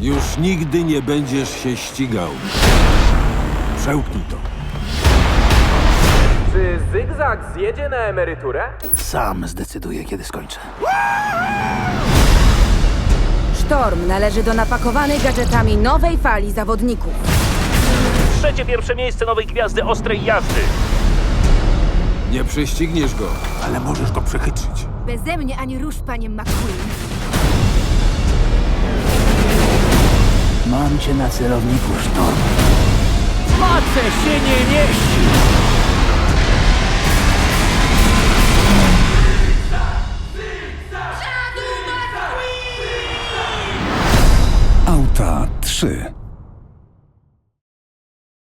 Już nigdy nie będziesz się ścigał. Przełknij to. Czy Zygzak zjedzie na emeryturę? Sam zdecyduję, kiedy skończę. Sztorm należy do napakowanej gadżetami nowej fali zawodników. Trzecie pierwsze miejsce nowej gwiazdy ostrej jazdy. Nie prześcigniesz go. Ale możesz go przechytrzyć. Beze mnie ani rusz, panie McQueen. Cię na celowniku, Sztorm. Mace się nie mieści! Auta 3.